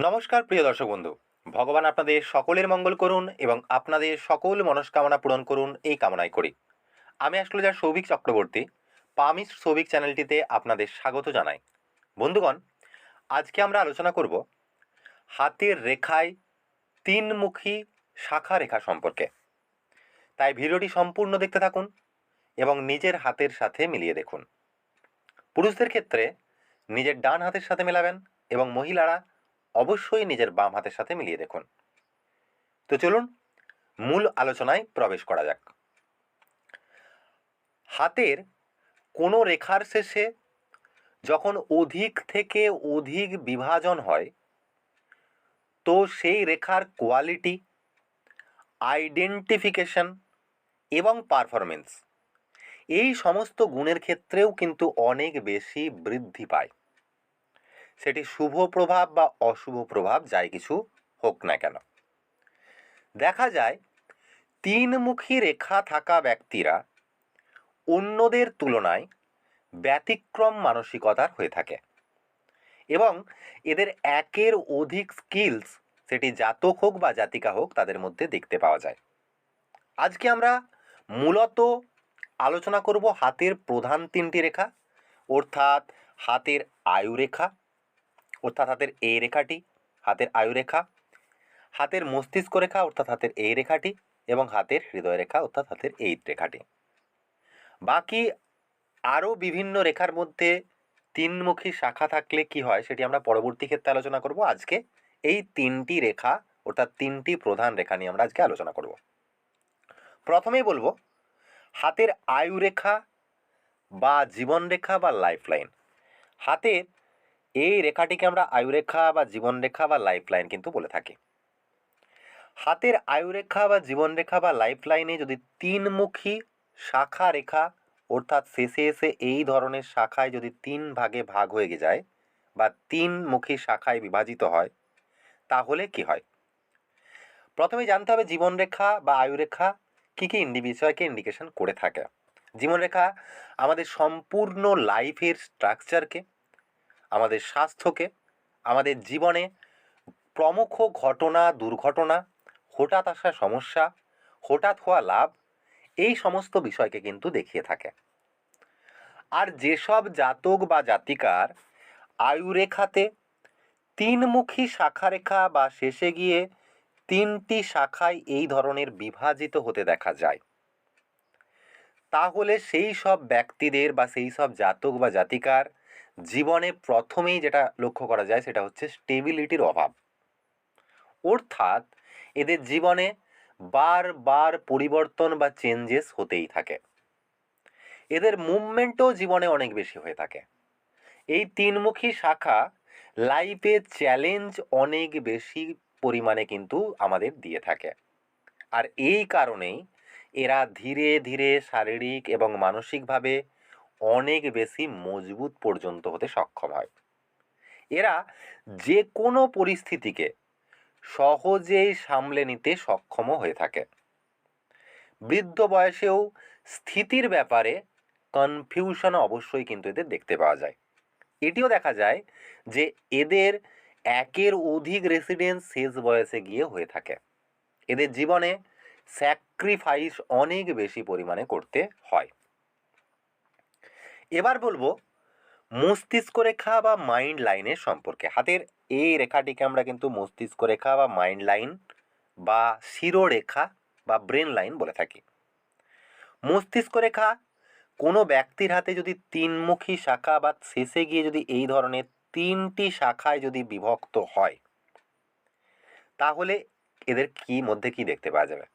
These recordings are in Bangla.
নমস্কার, প্রিয় দর্শক বন্ধু। ভগবান আপনাদের সকলের মঙ্গল করুন এবং আপনাদের সকল মনস্কামনা পূরণ করুন এই কামনাই করি। আমি অ্যাস্ট্রোলজার সৌভিক চক্রবর্তী, পামিস সৌভিক চ্যানেলটিতে আপনাদের স্বাগত জানাই। বন্ধুগণ, আজকে আমরা আলোচনা করব হাতের রেখায় তিনমুখী শাখা রেখা সম্পর্কে। তাই ভিডিওটি সম্পূর্ণ দেখতে থাকুন এবং নিজের হাতের সাথে মিলিয়ে দেখুন। পুরুষদের ক্ষেত্রে নিজের ডান হাতের সাথে মেলাবেন এবং মহিলারা অবশ্যই নিজের বাম হাতের সাথে মিলিয়ে দেখুন। তো চলুন, মূল আলোচনায় প্রবেশ করা যাক। হাতের কোনো রেখার শেষে যখন অধিক থেকে অধিক বিভাজন হয়, তো সেই রেখার কোয়ালিটি, আইডেন্টিফিকেশন এবং পারফরমেন্স এই সমস্ত গুণের ক্ষেত্রেও কিন্তু অনেক বেশি বৃদ্ধি পায়। সেটি শুভ প্রভাব বা অশুভ প্রভাব যাই কিছু হোক না কেন। দেখা যায়, তিনমুখী রেখা থাকা ব্যক্তিরা অন্যদের তুলনায় ব্যতিক্রম মানসিকতার হয়ে থাকে এবং এদের একের অধিক স্কিলস সেটি জাতক হোক বা জাতিকা হোক, তাদের মধ্যে দেখতে পাওয়া যায়। আজকে আমরা মূলত আলোচনা করব হাতের প্রধান তিনটি রেখা, অর্থাৎ হাতের আয়ুরেখা অর্থাৎ হাতের এই রেখাটি, হাতের আয়ুরেখা হাতের মস্তিষ্ক রেখা অর্থাৎ হাতের এই রেখাটি এবং হাতের হৃদয় রেখা অর্থাৎ হাতের এই রেখাটি। বাকি আরও বিভিন্ন রেখার মধ্যে তিনমুখী শাখা থাকলে কি হয় সেটি আমরা পরবর্তী ক্ষেত্রে আলোচনা করব। আজকে এই তিনটি রেখা অর্থাৎ তিনটি প্রধান রেখা নিয়ে আমরা আজকে আলোচনা করব। প্রথমেই বলব, হাতের আয়ুরেখা বা জীবনরেখা বা লাইফ লাইন হাতের এই রেখাটিকে আমরা আয়ুরেখা বা জীবনরেখা বা লাইফ লাইন কিন্তু বলে থাকি। হাতের আয়ুরেখা বা জীবনরেখা বা লাইফ লাইনে যদি তিনমুখী শাখা রেখা, অর্থাৎ শেষে এসে এই ধরনের শাখায় যদি তিন ভাগে ভাগ হয়ে যায় বা তিনমুখী শাখায় বিভাজিত হয়, তাহলে কি হয়? প্রথমে জানতে হবে জীবনরেখা বা আয়ুরেখা কী কী ইন্ডি বিষয়কে ইন্ডিকেশন করে থাকে। জীবনরেখা আমাদের সম্পূর্ণ লাইফের স্ট্রাকচারকে আমাদের স্বাস্থ্যকে, আমাদের জীবনে প্রমুখ ঘটনা, দুর্ঘটনা, হঠাৎ আসা সমস্যা, হঠাৎ হওয়া লাভ, এই সমস্ত বিষয়কে কিন্তু দেখিয়ে থাকে। আর যেসব জাতক বা জাতিকার আয়ুরেখাতে তিনমুখী শাখারেখা বা শেষে গিয়ে তিনটি শাখায় এই ধরনের বিভাজিত হতে দেখা যায়, তাহলে সেই সব ব্যক্তিদের বা সেই সব জাতক বা জাতিকার জীবনে প্রথমেই যেটা লক্ষ্য করা যায় সেটা হচ্ছে স্টেবিলিটির অভাব। অর্থাৎ এদের জীবনে বারবার পরিবর্তন বা চেঞ্জেস হতেই থাকে। এদের মুভমেন্টও জীবনে অনেক বেশি হয়ে থাকে। এই তিনমুখী শাখা লাইফে চ্যালেঞ্জ অনেক বেশি পরিমাণে কিন্তু আমাদের দিয়ে থাকে। আর এই কারণেই এরা ধীরে ধীরে শারীরিক এবং মানসিকভাবে অনেক বেশি মজবুত পর্যন্ত হতে সক্ষম হয়। এরা যে কোনো পরিস্থিতিকে সহজেই সামলে নিতে সক্ষমও হয়ে থাকে। বৃদ্ধ বয়সেও স্থিতির ব্যাপারে কনফিউশন অবশ্যই কিন্তু এদের দেখতে পাওয়া যায়। এটিও দেখা যায় যে এদের একের অধিক রেসিডেন্স শেষ বয়সে গিয়ে হয়ে থাকে। এদের জীবনে স্যাক্রিফাইস অনেক বেশি পরিমাণে করতে হয়। এবার বলব মস্তিষ্ক রেখা বা মাইন্ড লাইনের সম্পর্কে। হাতের এই রেখাটিকে আমরা কিন্তু মস্তিষ্ক রেখা বা মাইন্ড লাইন বা শিরোরেখা বা ব্রেন লাইন বলে থাকি। মস্তিষ্ক রেখা কোনো ব্যক্তির হাতে যদি তিনমুখী শাখা বা শেষে গিয়ে যদি এই ধরনের তিনটি শাখায় যদি বিভক্ত হয়, তাহলে এদের কি মধ্যে কি দেখতে পাওয়া যাবে?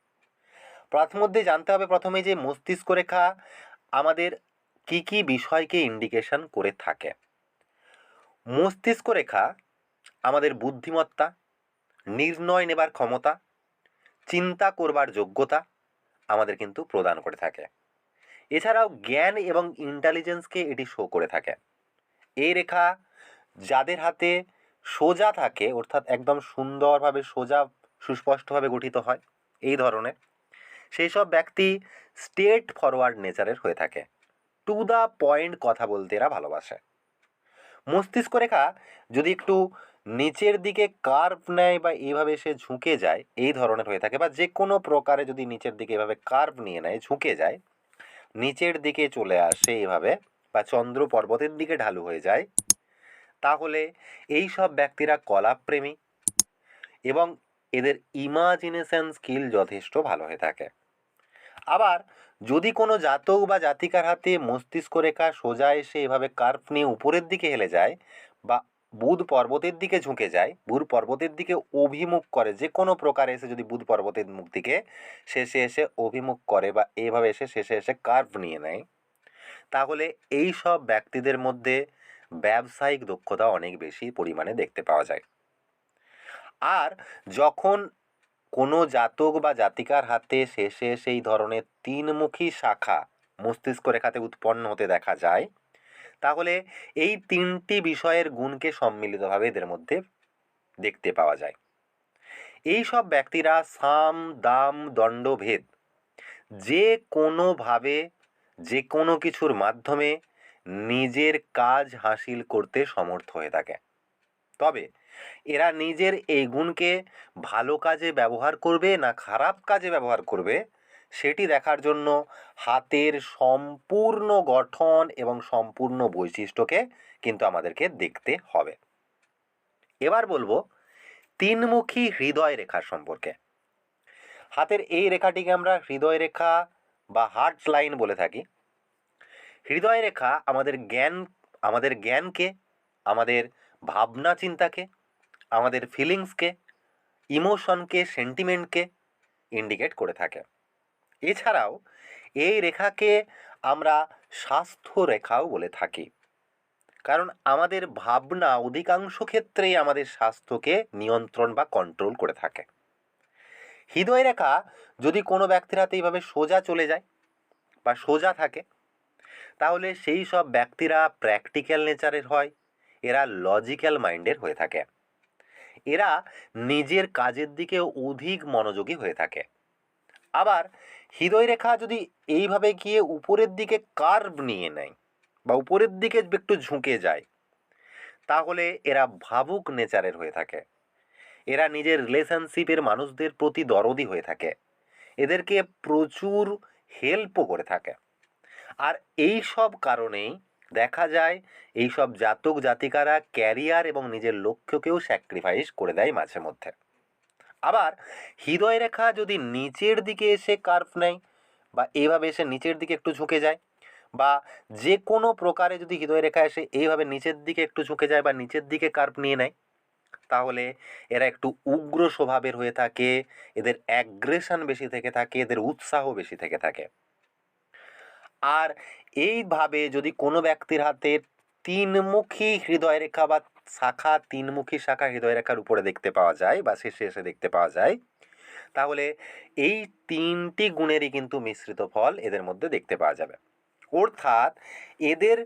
প্রথমধ্যে জানতে হবে প্রথমে যে মস্তিষ্ক রেখা আমাদের কি কি বিষয়কে ইন্ডিকেশন করে থাকে? মস্তিষ্ক রেখা, আমাদের বুদ্ধিমত্তা, নির্ণয় নেবার ক্ষমতা, চিন্তা করবার যোগ্যতা আমাদের কিন্তু প্রদান করে থাকে। এছাড়াও জ্ঞান এবং ইন্টেলিজেন্সকে এটি শো করে থাকে। এই রেখা যাদের হাতে সোজা থাকে, অর্থাৎ একদম সুন্দরভাবে সোজা, সুস্পষ্টভাবে গঠিত হয়, এই ধরনের, সেই সব ব্যক্তি স্টেট ফরওয়ার্ড নেচারের হয়ে থাকে। টু দ্য পয়েন্ট কথা বলতে এরা ভালোবাসে। মস্তিষ্ক রেখা যদি একটু নিচের দিকে কার্ভ নেয় বা এইভাবে সে ঝুঁকে যায়, এই ধরনের হয়ে থাকে বা যে কোনো প্রকারে যদি নিচের দিকে এভাবে কার্ভ নিয়ে নেয়, ঝুঁকে যায়, নিচের দিকে চলে আসে এভাবে বা চন্দ্র পর্বতের দিকে ঢালু হয়ে যায়, তাহলে এই সব ব্যক্তিরা কলাপ্রেমী এবং এদের ইমাজিনেশন স্কিল যথেষ্ট ভালো হয়ে থাকে। আবার যদি কোনো জাতক বা জাতিকার হাতে মস্তিষ্ক রেখা সোজা এসে এভাবে কার্ভ নিয়ে উপরের দিকে হেলে যায় বা বুধ পর্বতের দিকে ঝুঁকে যায়, বুধ পর্বতের দিকে অভিমুখ করে, যে কোনো প্রকারে এসে যদি বুধ পর্বতের মুখ দিকে শেষে এসে অভিমুখ করে বা এভাবে এসে শেষে এসে কার্ভ নিয়ে নেয়, তাহলে এই সব ব্যক্তিদের মধ্যে ব্যবসায়িক দক্ষতা অনেক বেশি পরিমাণে দেখতে পাওয়া যায়। আর যখন কোনো জাতক বা জাতিকার হাতে শেষে সেই ধরনের তিনমুখী শাখা মস্তিষ্ক রেখাতে উৎপন্ন হতে দেখা যায়। তাহলে এই তিনটি বিষয়ের গুণকে সম্মিলিতভাবে এদের মধ্যে দেখতে পাওয়া যায়। এই সব ব্যক্তিরা সাম, দাম দণ্ডভেদ যে কোনোভাবে যে কোনো কিছুর মাধ্যমে নিজের কাজ হাসিল করতে সমর্থ হয়ে থাকে। তবে এরা নিজের এই গুণকে ভালো কাজে ব্যবহার করবে না খারাপ কাজে ব্যবহার করবে? সেটি দেখার জন্য হাতের সম্পূর্ণ গঠন এবং সম্পূর্ণ বৈশিষ্ট্যকে কিন্তু আমাদেরকে দেখতে হবে। এবার বলব তিনমুখী হৃদয় রেখার সম্পর্কে। হাতের এই রেখাটিকে আমরা হৃদয় রেখা বা হার্ট লাইন বলে থাকি। হৃদয় রেখা আমাদের জ্ঞান, আমাদের জ্ঞানকে, আমাদের ভাবনা চিন্তাকে আমাদের ফিলিংসকে ইমোশনকে সেন্টিমেন্টকে ইন্ডিকেট করে থাকে। এছাড়াও, এই রেখাকে আমরা স্বাস্থ্য রেখাও বলে থাকি। কারণ আমাদের ভাবনা অধিকাংশ ক্ষেত্রেই আমাদের স্বাস্থ্যকে নিয়ন্ত্রণ বা কন্ট্রোল করে থাকে। হৃদয় রেখা যদি কোনো ব্যক্তির হাতে এইভাবে সোজা চলে যায় বা সোজা থাকে, তাহলে সেই সব ব্যক্তিরা প্র্যাকটিক্যাল নেচারের হয়, এরা লজিক্যাল মাইন্ডের হয়ে থাকে। এরা নিজের কাজের দিকে অধিক মনোযোগী হয়ে থাকে। আবার হৃদয় রেখা যদি এইভাবে গিয়ে উপরের দিকে কার্ভ নিয়ে নেয় বা উপরের দিকে একটু ঝুঁকে যায়, তাহলে এরা ভাবুক নেচারের হয়ে থাকে। এরা নিজের রিলেশনশিপের মানুষদের প্রতি দরদি হয়ে থাকে। এদেরকে প্রচুর হেল্পও করে থাকে। আর এই সব কারণেই দেখা যায় এই সব জাতক জাতিকারা ক্যারিয়ার এবং নিজের লক্ষ্যকেও স্যাক্রিফাইস করে দেয় মাঝে মধ্যে। আবার হৃদয় রেখা যদি নিচের দিকে এসে কার্ভ নেয় বা এইভাবে এসে নিচের দিকে একটু ঝুঁকে যায় বা যে কোনো প্রকারে যদি হৃদয় রেখা এসে এইভাবে নিচের দিকে একটু ঝুঁকে যায় বা নিচের দিকে কার্ভ নিয়ে নেয়, তাহলে এরা একটু উগ্র স্বভাবের হয়ে থাকে, এদের অ্যাগ্রেশন বেশি থেকে থাকে, এদের উৎসাহ বেশি থেকে থাকে। আর এইভাবে যদি কোনো ব্যক্তির হাতে তিনমুখী হৃদয় রেখা বা শাখা, তিনমুখী শাখা হৃদয় রেখার উপরে দেখতে পাওয়া যায় বা শেষে এসে দেখতে পাওয়া যায়, তাহলে এই তিনটি গুণেরই কিন্তু মিশ্রিত ফল এদের মধ্যে দেখতে পাওয়া যাবে। অর্থাৎ এদের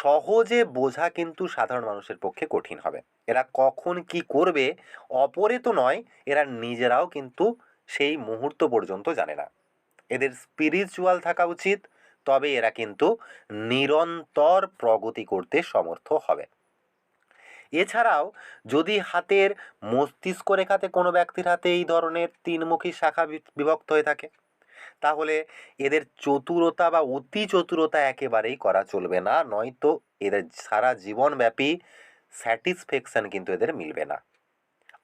সহজে বোঝা কিন্তু সাধারণ মানুষের পক্ষে কঠিন হবে। এরা কখন কি করবে অপরে তো নয়, এরা নিজেরাও কিন্তু সেই মুহূর্ত পর্যন্ত জানে না। এদের স্পিরিচুয়াল থাকা উচিত তবে এরা কিন্তু নিরন্তর প্রগতি করতে সমর্থ হবে। এছাড়াও, যদি হাতের মস্তিষ্ক রেখাতে কোনো ব্যক্তির হাতে এই ধরনের তিনমুখী শাখা বিভক্ত হয়ে থাকে, তাহলে এদের চতুরতা বা অতি চতুরতা একেবারেই করা চলবে না, নয়তো এদের সারা জীবনব্যাপী স্যাটিসফ্যাকশান কিন্তু এদের মিলবে না।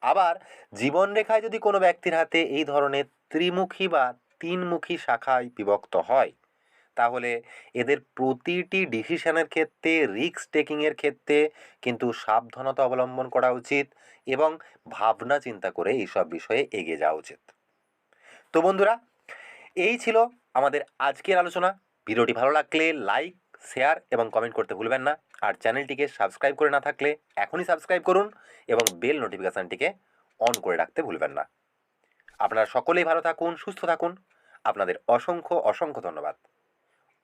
আবার জীবনরেখায় যদি কোনো ব্যক্তির হাতে এই ধরনের ত্রিমুখী বা তিনমুখী শাখায় বিভক্ত হয় তাহলে এদের প্রতিটি ডিসিশনের ক্ষেত্রে রিস্ক টেকিংয়ের ক্ষেত্রে কিন্তু সাবধানতা অবলম্বন করা উচিত এবং ভাবনা চিন্তা করে এইসব বিষয়ে এগিয়ে যাওয়া উচিত। তো বন্ধুরা, এই ছিল আমাদের আজকের আলোচনা। ভিডিওটি ভালো লাগলে লাইক শেয়ার এবং কমেন্ট করতে ভুলবেন না। আর চ্যানেলটিকে সাবস্ক্রাইব করে না থাকলে এখনই সাবস্ক্রাইব করুন এবং বেল নোটিফিকেশানটিকে অন করে রাখতে ভুলবেন না। আপনারা সকলেই ভালো থাকুন, সুস্থ থাকুন। আপনাদের অসংখ্য অসংখ্য ধন্যবাদ।